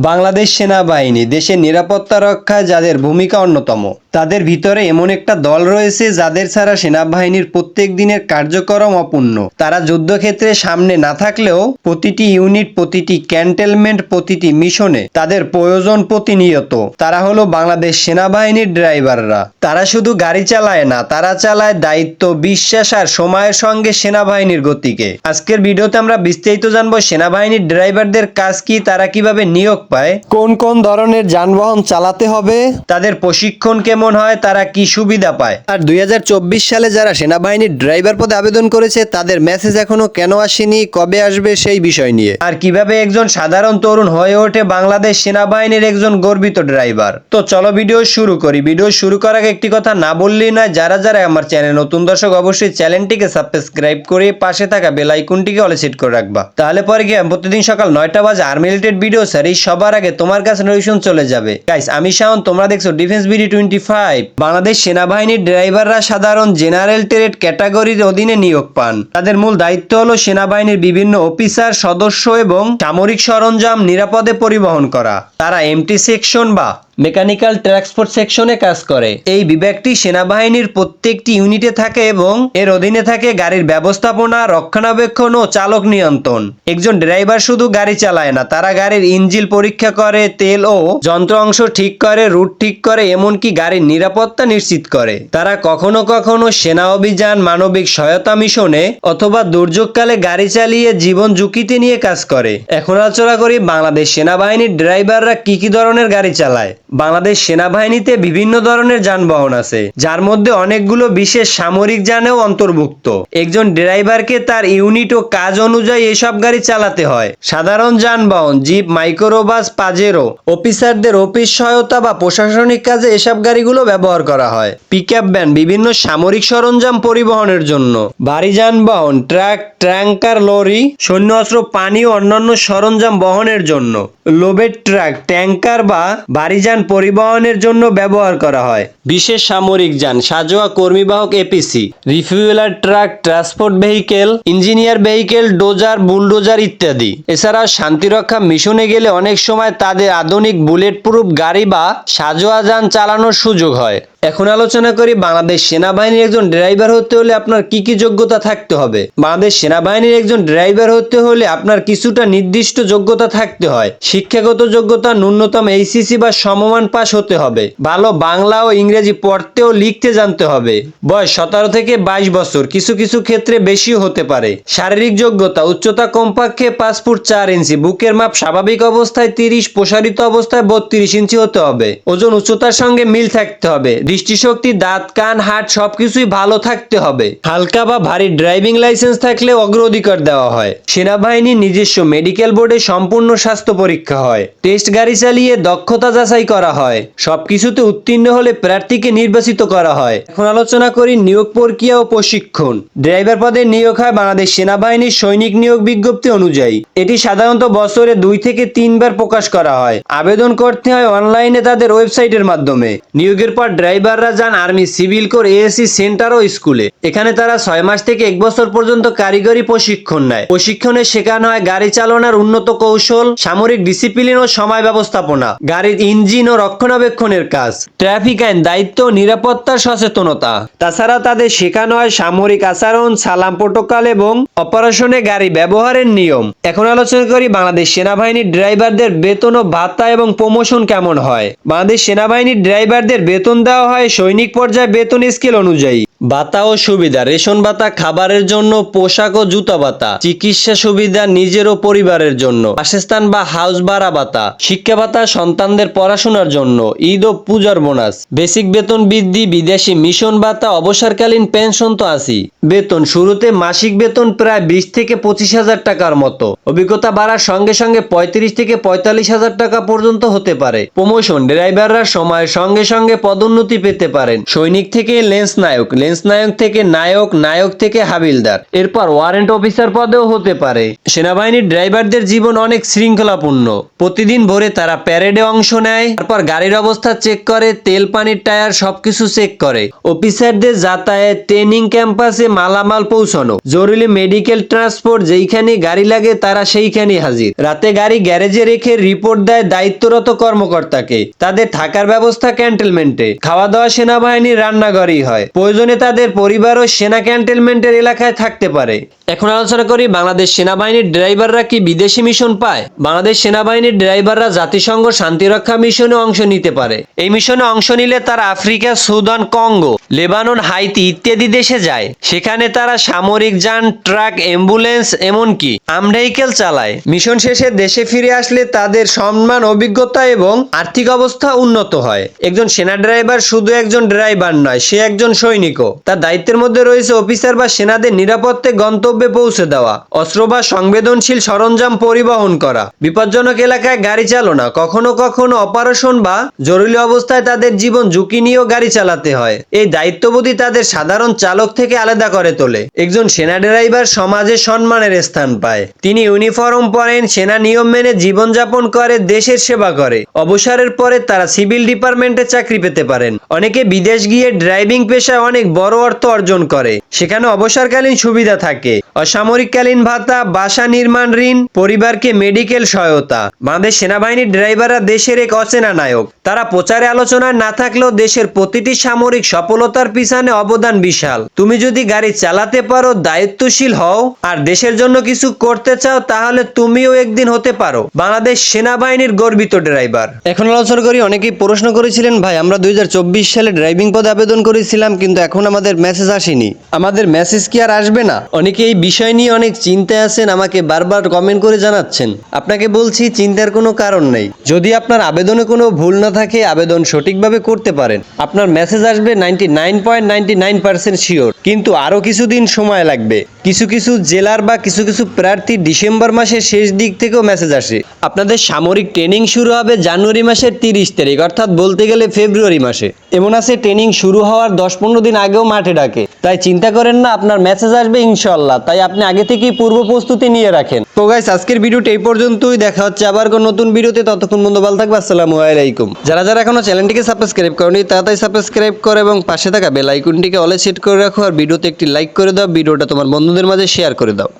বাংলাদেশ সেনাবাহিনী দেশের নিরাপত্তা রক্ষায় যাদের ভূমিকা অন্যতম। তাদের ভিতরে এমন একটা দল রয়েছে যাদের ছাড়া সেনাবাহিনীর প্রত্যেক দিনের কার্যক্রম অপূর্ণ। তারা যুদ্ধক্ষেত্রে সামনে না থাকলেও প্রতিটি ইউনিট প্রতিটি ক্যান্টেলমেন্ট প্রতিটি মিশনে তাদের প্রয়োজন প্রতিনিয়ত। তারা হলো বাংলাদেশ সেনাবাহিনীর ড্রাইভাররা। তারা শুধু গাড়ি চালায় না তারা চালায় দায়িত্ব বিশ্বাস আর সময়ের সঙ্গে সেনাবাহিনীর গতিকে। আজকের ভিডিওতে আমরা বিস্তারিত জানব সেনাবাহিনীর ড্রাইভারদের কাজ কি তারা কীভাবে নিয়োগ পায় কোন কোন ধরনের যানবাহন চালাতে হবে তাদের প্রশিক্ষণ কেমন হয় তারা কি সুবিধা পায়? আর দুই হাজার চব্বিশ সালে যারা সেনাবাহিনীর ড্রাইভার পদে আবেদন করেছে তাদের মেসেজ এখনও কেন আসেনি কবে আসবে সেই বিষয় নিয়ে। আর কীভাবে একজন সাধারণ তরুণ হয়ে ওঠে বাংলাদেশ সেনাবাহিনীর একজন গর্বিত ড্রাইভার? তো চলো ভিডিও শুরু করি। ভিডিও শুরু করার আগে একটি কথা না বললেই নয় যারা যারা আমার চ্যানেল নতুন দর্শক অবশ্যই চ্যানেলটিকে সাবস্ক্রাইব করে পাশে থাকা বেল আইকনটিকে অলে সেট করে রাখবা। তাহলে পরে গিয়ে প্রতিদিন সকাল নয়টা বাজে আর্মি রিলেটেড ভিডিও স্যার এই সবার আগে তোমার কাছে নোটিফিকেশন চলে যাবে। গাইস আমি শাওন তোমরা দেখছ defence BD twenty five Bangladesh সেনাবাহিনীর ড্রাইভাররা সাধারণ জেনারেল ট্রেড ক্যাটাগরির অধীনে নিয়োগ পান। তাদের মূল দায়িত্ব হল সেনাবাহিনীর বিভিন্ন অফিসার, সদস্য এবং সামরিক সরঞ্জাম নিরাপদে পরিবহন করা। তারা এমটি সেকশন বা মেকানিক্যাল ট্রান্সপোর্ট সেকশনে কাজ করে। এই বিভাগটি সেনাবাহিনীর প্রত্যেকটি ইউনিটে থাকে এবং এর অধীনে থাকে গাড়ির ব্যবস্থাপনা, রক্ষণাবেক্ষণ ও চালক নিয়ন্ত্রণ। একজন ড্রাইভার শুধু গাড়ি চালায় না, তারা গাড়ির ইঞ্জিল পরীক্ষা করে, তেল ও যন্ত্র অংশ ঠিক করে, রুট ঠিক করে, এমনকি গাড়ির নিরাপত্তা নিশ্চিত করে। তারা কখনো কখনো সেনা অভিযান, মানবিক সহায়তা মিশনে অথবা দুর্যোগকালে গাড়ি চালিয়ে জীবন ঝুঁকিতে নিয়ে কাজ করে। এখন আলোচনা করি বাংলাদেশ সেনাবাহিনীর ড্রাইভাররা কি কি ধরনের গাড়ি চালায়। বাংলাদেশ সেনাবাহিনীতে বিভিন্ন ধরনের যানবাহন আছে, যার মধ্যে অনেকগুলো বিশেষ সামরিক যানেও অন্তর্ভুক্ত। একজন ড্রাইভারকে তার ইউনিট ও কাজ অনুযায়ী এসব গাড়ি চালাতে হয়। সাধারণ যানবাহন, জিপ, মাইক্রোবাস, পাজেরো, অফিসারদের অফিস সহায়তা বা প্রশাসনিক কাজে এসব গাড়িগুলো ব্যবহার করা হয়। পিকআপ ভ্যান বিভিন্ন সামরিক সরঞ্জাম পরিবহনের জন্য। ভারী যানবাহন, ট্রাক, ট্যাঙ্কার, লরি সৈন্য অস্ত্র পানি ও অন্যান্য সরঞ্জাম বহনের জন্য। লোবেড ট্রাক, ট্যাঙ্কার বা ভারী যান পরিবহনের জন্য ব্যবহার করা হয়। বিশেষ সামরিক যান, সাজোয়া কর্মীবাহক APC refueller truck, transport vehicle, engineer vehicle, dozer, bulldozer ইত্যাদি। এছাড়া শান্তিরক্ষা মিশনে গেলে অনেক সময় তাদের আধুনিক বুলেট প্রুফ গাড়ি বা সাজোয়া যান চালানোর সুযোগ হয়। এখন আলোচনা করি বাংলাদেশ সেনাবাহিনীর একজন ড্রাইভার হতে হলে আপনার কি কি যোগ্যতা থাকতে হবে? বাংলাদেশ সেনাবাহিনীর একজন ড্রাইভার হতে হলে আপনার কিছুটা নির্দিষ্ট যোগ্যতা থাকতে হয়। শিক্ষাগত যোগ্যতা ন্যূনতম এইসিসি বা সমমান পাস হতে হবে। ভালো বাংলা ও ইংরেজি পড়তে ও লিখতে জানতে হবে। বয়স সতেরো থেকে বাইশ বছর, কিছু কিছু ক্ষেত্রে বেশিও হতে পারে। শারীরিক যোগ্যতা, উচ্চতা কমপক্ষে পাঁচ ফুট চার ইঞ্চি, বুকের মাপ স্বাভাবিক অবস্থায় তিরিশ, প্রসারিত অবস্থায় বত্রিশ ইঞ্চি হতে হবে। ওজন উচ্চতার সঙ্গে মিল থাকতে হবে। দৃষ্টিশক্তি, দাঁত, কান হাট সবকিছুই ভালো থাকতে হবে। হালকা বা ভারী ড্রাইভিং লাইসেন্স থাকলে অগ্রাধিকার দেওয়া হয়। সেনাবাহিনীর নিজস্ব মেডিকেল বোর্ডে সম্পূর্ণ স্বাস্থ্য পরীক্ষা হয়। টেস্ট গাড়ি চালিয়ে দক্ষতা যাচাই করা হয়। সবকিছুতে উত্তীর্ণ হলে প্রার্থীকে নির্বাচিত করা হয়। এখন আলোচনা করি নিয়োগ প্রক্রিয়া ও প্রশিক্ষণ। ড্রাইভার পদে নিয়োগ হয় বাংলাদেশ সেনাবাহিনীর সৈনিক নিয়োগ বিজ্ঞপ্তি অনুযায়ী। এটি সাধারণত বছরে দুই থেকে তিনবার প্রকাশ করা হয়। আবেদন করতে হয় অনলাইনে তাদের ওয়েবসাইটের মাধ্যমে। নিয়োগের পর ড্রাইভাররা যান army, civil corps, ASC centre ও স্কুলে। এখানে তারা ছয় মাস থেকে এক বছর পর্যন্ত কারিগরি প্রশিক্ষণ নেয়। প্রশিক্ষণে শেখানো হয় গাড়ি চালনার উন্নত কৌশল, সামরিক ডিসিপ্লিন ও সময় ব্যবস্থাপনা, গাড়ির ইঞ্জিন ও রক্ষণাবেক্ষণের কাজ, ট্রাফিক আইন, দায়িত্ব নিরাপত্তা সচেতনতা। তাছাড়া তাদের শেখানো হয় সামরিক আচরণ, সালাম প্রোটোকল এবং অপারেশনে গাড়ি ব্যবহারের নিয়ম। এখন আলোচনা করি বাংলাদেশ সেনাবাহিনীর ড্রাইভারদের বেতন ও ভাতা এবং প্রমোশন কেমন হয়? বাংলাদেশ সেনাবাহিনীর ড্রাইভারদের বেতন দেওয়া হয় সৈনিক পর্যায়ে বেতন স্কেল অনুযায়ী। ভাতা ও সুবিধা, রেশন ভাতা খাবারের জন্য, পোশাক ও জুতা ভাতা চিকিৎসা সুবিধা নিজের ও পরিবারের জন্য, বাসস্থান বা হাউস ভাড়া ভাতা শিক্ষা ভাতা সন্তানদের পড়াশোনার জন্য, ঈদ ও পূজার বোনাস, বেসিক বেতন বৃদ্ধি, বিদেশি মিশন ভাতা, অবসরকালীন পেনশন তো আছি বেতন, শুরুতে মাসিক বেতন প্রায় বিশ থেকে পঁচিশ হাজার টাকার মতো। অভিজ্ঞতা বাড়ার সঙ্গে সঙ্গে পঁয়ত্রিশ থেকে পঁয়তাল্লিশ হাজার টাকা পর্যন্ত হতে পারে। প্রমোশন, ড্রাইভাররা সময়ের সঙ্গে সঙ্গে পদোন্নতি পেতে পারেন। সৈনিক থেকে লেন্স নায়ক লেন্স নায়ক থেকে নায়ক নায়ক থেকে হাবিলদার। এরপর ওয়ারেন্ট অফিসার পদেও হতে পারে। সেনাবাহিনীর ড্রাইভারদের জীবন অনেক শৃঙ্খলাপূর্ণ। প্রতিদিন ভোরে তারা প্যারেডে অংশ নেয়, তারপর গাড়ির অবস্থা চেক করে, তেল, পানির টায়ার সবকিছু চেক করে। অফিসারদের যাতায়াত, ট্রেনিং ক্যাম্পাসে মালামাল পৌঁছানো, জরুরি মেডিকেল ট্রান্সপোর্ট যেইখানে গাড়ি লাগে তারা সেইখানে হাজির। রাতে গাড়ি গ্যারেজে রেখে রিপোর্ট দেয় দায়িত্বরত কর্মকর্তাকে। তাদের থাকার ব্যবস্থা ক্যান্টেলমেন্টে খাওয়া দাওয়া সেনাবাহিনীর রান্নাঘরেই হয়। প্রয়োজনে তাদের পরিবারও সেনা ক্যান্টেলমেন্টের এলাকায় থাকতে পারে। এখন আলোচনা করি বাংলাদেশ সেনাবাহিনীর ড্রাইভাররা কি বিদেশি মিশন পায়? বাংলাদেশ সেনাবাহিনীর ড্রাইভাররা জাতিসংঘ শান্তিরক্ষা মিশনে অংশ নিতে পারে। এই মিশনে অংশ নিলে তারা Africa, Sudan, Congo, Lebanon, Haiti ইত্যাদি দেশে যায়। সেখানে তারা সামরিক যান, ট্রাক, অ্যাম্বুলেন্স এমনকি আমভেহিকেল চালায়। মিশন শেষে দেশে ফিরে আসলে তাদের সম্মান, অভিজ্ঞতা এবং আর্থিক অবস্থা উন্নত হয়। একজন সেনা ড্রাইভার শুধু একজন ড্রাইভার নয়, সে একজন সৈনিকও। তার দায়িত্বের মধ্যে রয়েছে অফিসার বা সেনাদের নিরাপত্তে, গন্তব্যে পৌঁছে দেওয়া। অস্ত্র বা সংবেদনশীল সরঞ্জাম পরিবহন করা। বিপজ্জনক এলাকায় গাড়ি চালনা। কখনো কখনো অপারেশন বা জরুরি অবস্থায় তাদের জীবন ঝুঁকি নিয়েও গাড়ি চালাতে হয়। এই দায়িত্ববোধই তাদের সাধারণ চালক থেকে আলাদা করে তোলে। একজন সেনা ড্রাইভার সমাজে সম্মানের স্থান পায়। তিনি ইউনিফর্ম পরেন, সেনা নিয়ম মেনে জীবনযাপন করে, দেশের সেবা করে। অবসরের পরে তারা সিভিল ডিপার্টমেন্টে চাকরি পেতে পারেন। অনেকে বিদেশ গিয়ে ড্রাইভিং পেশায় অনেক বড় অর্থ অর্জন করে। সেখানে অবসরকালীন সুবিধা থাকে। অসামরিককালীন ভাতা, বাসা নির্মাণ ঋণ, পরিবারকে মেডিকেল সহায়তা। বাংলাদেশ সেনাবাহিনীর ড্রাইভাররা দেশের এক অচেনা নায়ক। তারা প্রচারে আলোচনায় না থাকলেও দেশের প্রতিটি সামরিক সফলতার পিছনে অবদান বিশাল। তুমি যদি গাড়ি চালাতে পারো, দায়িত্বশীল হও, আর দেশের জন্য কিছু করতে চাও, তাহলে তুমিও একদিন হতে পারো। বাংলাদেশ সেনাবাহিনীর গর্বিত ড্রাইভার। এখন আলোচনা করি, অনেকেই প্রশ্ন করেছিলেন, ভাই, আমরা দুই হাজার চব্বিশ সালে ড্রাইভিং পদে আবেদন করেছিলাম, কিন্তু এখন আমাদের মেসেজ আসেনি। আমাদের মেসেজ কি আর আসবে না? অনেকে এই বিষয় নিয়ে অনেক চিন্তায় আছেন, আমাকে বারবার কমেন্ট করে জানাচ্ছেন। আপনাকে বলছি, চিন্তার কোনো কারণ নেই। যদি আপনার আবেদনে কোনো ভুল না থাকে, আবেদন সঠিকভাবে করতে পারেন। আপনার মেসেজ আসবে ninety nine point ninety nine percent sure কিন্তু আরও কিছুদিন সময় লাগবে। কিছু কিছু জেলার বা কিছু কিছু প্রার্থী ডিসেম্বর মাসের শেষ দিক থেকেও মেসেজ আসে। আপনাদের সামরিক ট্রেনিং শুরু হবে জানুয়ারি মাসের তিরিশ তারিখ, অর্থাৎ বলতে গেলে ফেব্রুয়ারি মাসে। এমন আছে ট্রেনিং শুরু হওয়ার দশ পনেরো দিন আগেও মাঠে ডাকে। তাই চিন্তা করেন না, আপনার মেসেজ আসবে ইনশাল্লাহ তাই আপনি আগে থেকেই পূর্ব প্রস্তুতি নিয়ে রাখেন। তো গাইস আজকের ভিডিওটা এই পর্যন্তই। দেখা হচ্ছে আবার কোনো নতুন ভিডিওতে। ততক্ষণ বন্ধু ভালো থাকবে, আসসালামু আলাইকুম। যারা যারা এখনও চ্যানেলটিকে সাবস্ক্রাইব করেনি তাড়াতাড়ি সাবস্ক্রাইব করে এবং পাশে থাকা বেল আইকনটিকে অলে সেট করে রাখো। আর ভিডিওতে একটি লাইক করে দাও, ভিডিওটা তোমার বন্ধুদের মাঝে শেয়ার করে দাও।